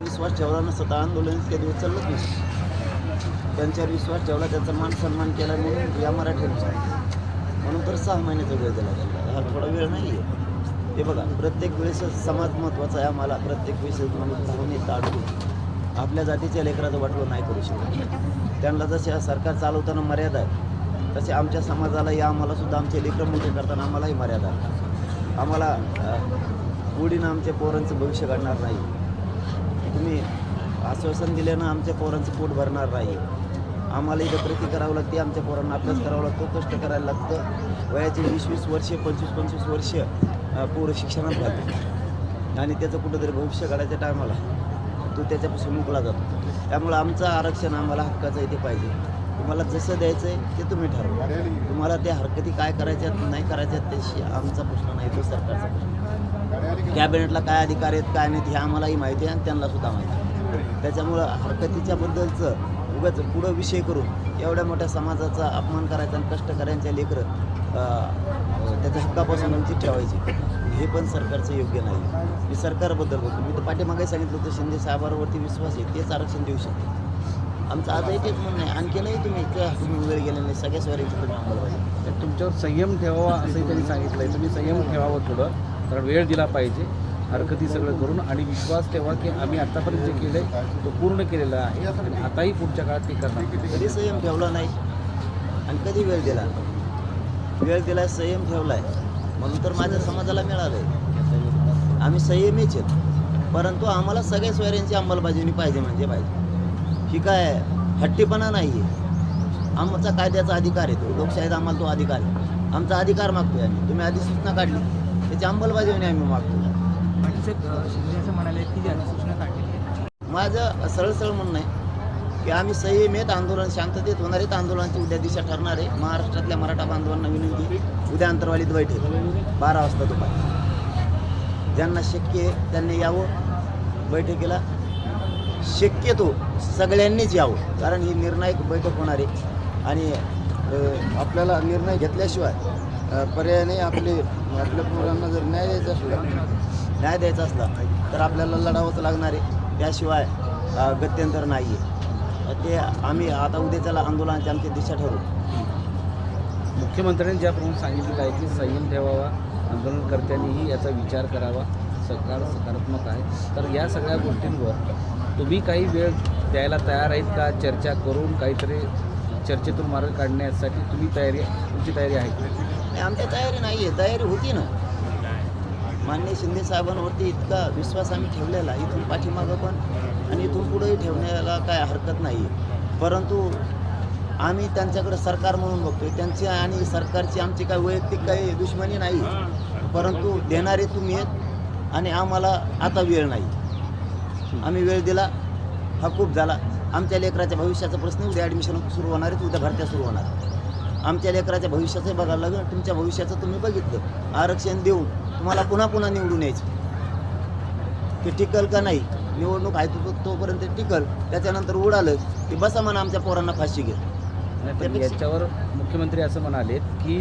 विश्वास ठेवला नसता आंदोलन इतके दिवस नाही त्यांच्यावर विश्वास ठेवला त्यांचा मान सन्मान केला म्हणून या मराठ्यांचा म्हणून तर सहा महिन्याचा वेळ दिला गेला हा थोडा वेळ नाही आहे हे बघा प्रत्येक वेळेस समाज महत्त्वाचा आहे आम्हाला. प्रत्येक वेळेस माणूस भावनेत अडकून आपल्या जातीच्या लेकराचं वाटलं नाही करू शकत. त्यांना जसे सरकार चालवताना मर्यादा आहे तसे आमच्या समाजाला या आम्हाला सुद्धा आमचे लेकरं मोठे करताना आम्हालाही मर्यादा आहे. आम्हाला पुढीनं आमच्या पोरांचं भविष्य घडणार नाही. तुम्ही आश्वासन दिल्यानं आमच्या पोरांचं पोट भरणार नाही. आम्हाला इथं प्रती करावं लागते आमच्या पोरांना अभ्यास करावा लागतो कष्ट करायला लागतं. वयाचे वीस वीस वर्ष पंचवीस पंचवीस वर्ष पोरं शिक्षणात घालते आणि त्याचं कुठंतरी भविष्य काढायच्या टायमाला तो त्याच्यापासून मुकला जातो. त्यामुळं आमचं आरक्षण आम्हाला हक्काचं इथे पाहिजे. तुम्हाला जसं द्यायचं आहे ते तुम्ही ठरवा. तुम्हाला त्या हरकती काय करायच्यात नाही करायच्या त्याशी आमचा प्रश्न नाही तो सरकारचा प्रश्न कॅबिनेटला काय अधिकार आहेत काय नाहीत हे आम्हालाही माहिती आहे आणि त्यांना सुद्धा माहिती आहे. त्याच्यामुळं हरकतीच्या बद्दलचं उगाच पुढं विषय करून एवढ्या मोठ्या समाजाचा अपमान करायचा आणि कष्टकऱ्यांच्या लेकरं त्याच्या हक्कापासून वंचित ठेवायची हे पण सरकारचं योग्य नाही मी सरकारबद्दल बोलतो. मी तर पाठीमागे सांगितलं होतं शिंदे साहेबांवरती विश्वास आहे तेच आरक्षण देऊ शकते आमचं आजही तेच म्हणणं आहे आणखीनही तुम्ही तुम्ही वेळ गेले नाही सगळ्या स्वारीची तुम्ही अंमलबजावणी तर तुमच्यावर संयम ठेवावा असंही त्यांनी सांगितलं आहे तुम्ही संयम ठेवावं थोडं कारण वेळ दिला पाहिजे हरकती सगळं करून आणि विश्वास ठेवा की आम्ही आतापर्यंत जे केलं आहे तो पूर्ण केलेला आहे आणि आताही पुढच्या काळात ते करणार. कधी संयम ठेवला नाही आणि कधी वेळ दिला? वेळ दिला संयम ठेवलाय. म्हणून तर माझ्या समाजाला मिळालंय. आम्ही संयमीच आहेत. परंतु आम्हाला सगळ्या सोयऱ्यांची अंमलबजावणी पाहिजे म्हणजे पाहिजे. ही काय हट्टीपणा नाही आहे आमचा कायद्याचा अधिकार आहे तो. लोकशाहीत आम्हाला तो अधिकार आहे. आमचा अधिकार मागतोय आम्ही. तुम्ही अधिसूचना काढली. त्याची अंमलबजावणी आम्ही मागतो म्हणाले की अधिसूचना माझं सरळ सरळ म्हणणं आहे की आम्ही संयमेत आंदोलन शांततेत होणार आहेत आंदोलनाची उद्या दिशा ठरणार आहे. महाराष्ट्रातल्या मराठा बांधवांना विनंती उद्या अंतरवालीत बैठक. बारा वाजता दुपारी. ज्यांना शक्य आहे त्यांनी यावं. बैठकीला शक्यतो सगळ्यांनीच यावं. कारण ही निर्णायक बैठक होणार आहे. आणि आपल्याला निर्णय घेतल्याशिवाय पर्यायाने आपले आपल्या पोरांना जर न्याय द्यायचा असला न्याय द्यायचा असला तर आपल्याला लढावंच लागणार आहे. त्याशिवाय गत्यंतर नाही आहे ते आम्ही आता उद्याच्याला आंदोलनाची आमची दिशा ठरवू. मुख्यमंत्र्यांनी ज्याप्रमाणे सांगितलेलं आहे की संयम ठेवावा आंदोलनकर्त्यांनीही याचा विचार करावा. सरकार सकारात्मक आहे. तर या सगळ्या गोष्टींवर तुम्ही काही वेळ द्यायला तयार आहेत का? चर्चा करून काहीतरी चर्चेतून मार्ग काढण्यासाठी तुम्ही तयारी तुमची तयारी आहे का? आमची तयारी नाही आहे तयारी होती ना. मान्य शिंदे साहेबांवरती इतका विश्वास आम्ही ठेवलेला. इथून पाठीमागं पण आणि इथून पुढेही ठेवण्याला काय हरकत नाही आहे परंतु आम्ही त्यांच्याकडे सरकार म्हणून बघतोय. त्यांची आणि सरकारची आमची काही वैयक्तिक काही दुश्मनी नाही परंतु देणारे तुम्ही आहेत आणि आम्हाला आता वेळ नाही. आम्ही वेळ दिला. हा खूप झाला. आमच्या लेकराच्या भविष्याचा प्रश्न उद्या ॲडमिशन सुरू होणार आहे उद्या भरत्या सुरू होणार. आमच्या लेकराच्या भविष्याचं बघायला लागलं तुमच्या भविष्याचं तुम्ही बघितलं. आरक्षण देऊन तुम्हाला पुन्हा पुन्हा निवडून यायचं. ते टिकल का नाही? निवडणूक आहे तो तोपर्यंत टिकल. त्याच्यानंतर उडालं की बसा म्हणा आमच्या पोरांना फाशी घे. नाही याच्यावर मुख्यमंत्री असं म्हणाले की